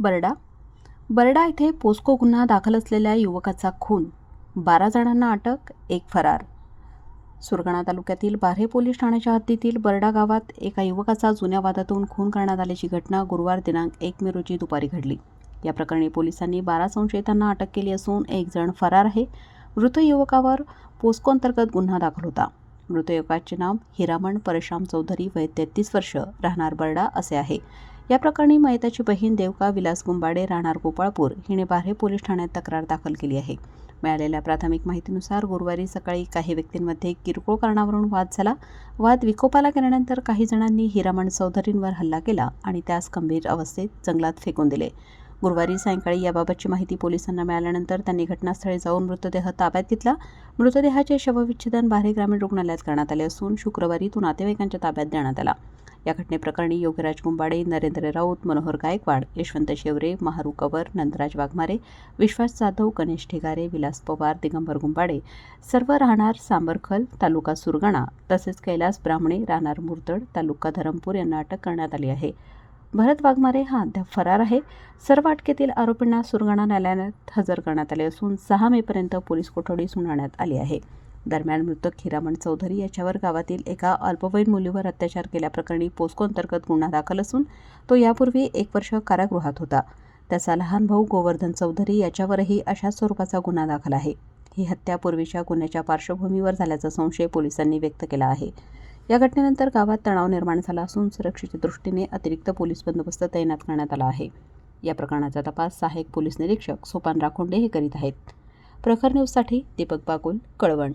बरडा. बरडा येथे पोस्को गुन्हा दाखल असलेल्या युवकाचा खून. बारा जणांना अटक एक फरार. सुरगाणा तालुक्यातील बारे पोलीस ठाण्याच्या हद्दीतील बरडा गावात एका युवकाचा जुन्या वादातून खून करण्यात आल्याची घटना गुरुवार दिनांक एक मे रोजी दुपारी घडली. या प्रकरणी पोलिसांनी बारा संशयितांना अटक केली असून एक जण फरार आहे. मृत युवकावर पोस्को अंतर्गत गुन्हा दाखल होता. मृत युवकाचे नाव हिरामण परशुराम चौधरी वय तेहतीस वर्ष राहणार बरडा असे आहे. या प्रकरणी मयताची बहीण देवका विलास गुंबाडे राहणार गोपाळपूर हिने बार्हे पोलीस ठाण्यात तक्रार दाखल केली आहे. मिळालेल्या प्राथमिक माहितीनुसार गुरुवारी सकाळी काही व्यक्तींमध्ये किरकोळ कारणावरून वाद झाला. वाद विकोपाला गेल्यानंतर काही जणांनी हिरामण चौधरींवर हल्ला केला आणि त्यास गंभीर अवस्थेत जंगलात फेकून दिले. गुरुवारी सायंकाळी याबाबतची माहिती पोलिसांना मिळाल्यानंतर त्यांनी घटनास्थळी जाऊन मृतदेह ताब्यात घेतला. मृतदेहाचे शवविच्छेदन बारे ग्रामीण रुग्णालयात करण्यात आले असून शुक्रवारी तो नातेवाईकांच्या ताब्यात देण्यात आला. या घटनेप्रकरणी योगीराज गुंबाडे नरेंद्र राऊत मनोहर गायकवाड यशवंत शेवरे महारू कवर नंदराज वाघमारे विश्वास जाधव गणेश ठिगारे विलास पवार दिगंबर गुंबाडे सर्व राहणार सांबरखल तालुका सुरगाणा तसेच कैलास ब्राह्मणे राहणार मुरतड तालुका धरमपूर यांना अटक करण्यात आली आहे. भरत वाघमारे हा अद्याप फरार आहे. सर्व अटकेतील आरोपींना सुरगाणा न्यायालयात हजर करण्यात आले असून सहा मेपर्यंत पोलीस कोठडी सुनावण्यात आली आहे. दरम्यान मृतक हिरामण चौधरी याच्यावर गावातील एका अल्पवयीन मुलीवर अत्याचार केल्याप्रकरणी पोस्को अंतर्गत गुन्हा दाखल असून तो यापूर्वी एक वर्ष कारागृहात होता. त्याचा लहान भाऊ गोवर्धन चौधरी याच्यावरही अशाच स्वरूपाचा गुन्हा दाखल आहे. ही हत्या पूर्वीच्या गुन्ह्याच्या पार्श्वभूमीवर झाल्याचा संशय पोलिसांनी व्यक्त केला आहे. या घटनेनंतर गावात तणाव निर्माण झाला असून सुरक्षेच्या दृष्टीने अतिरिक्त पोलीस बंदोबस्त तैनात करण्यात आला आहे. या प्रकरणाचा तपास सहाय्यक पोलीस निरीक्षक सोपान राखोंडे हे करीत आहेत. प्रखर न्यूजसाठी दीपक बागुल कळवण.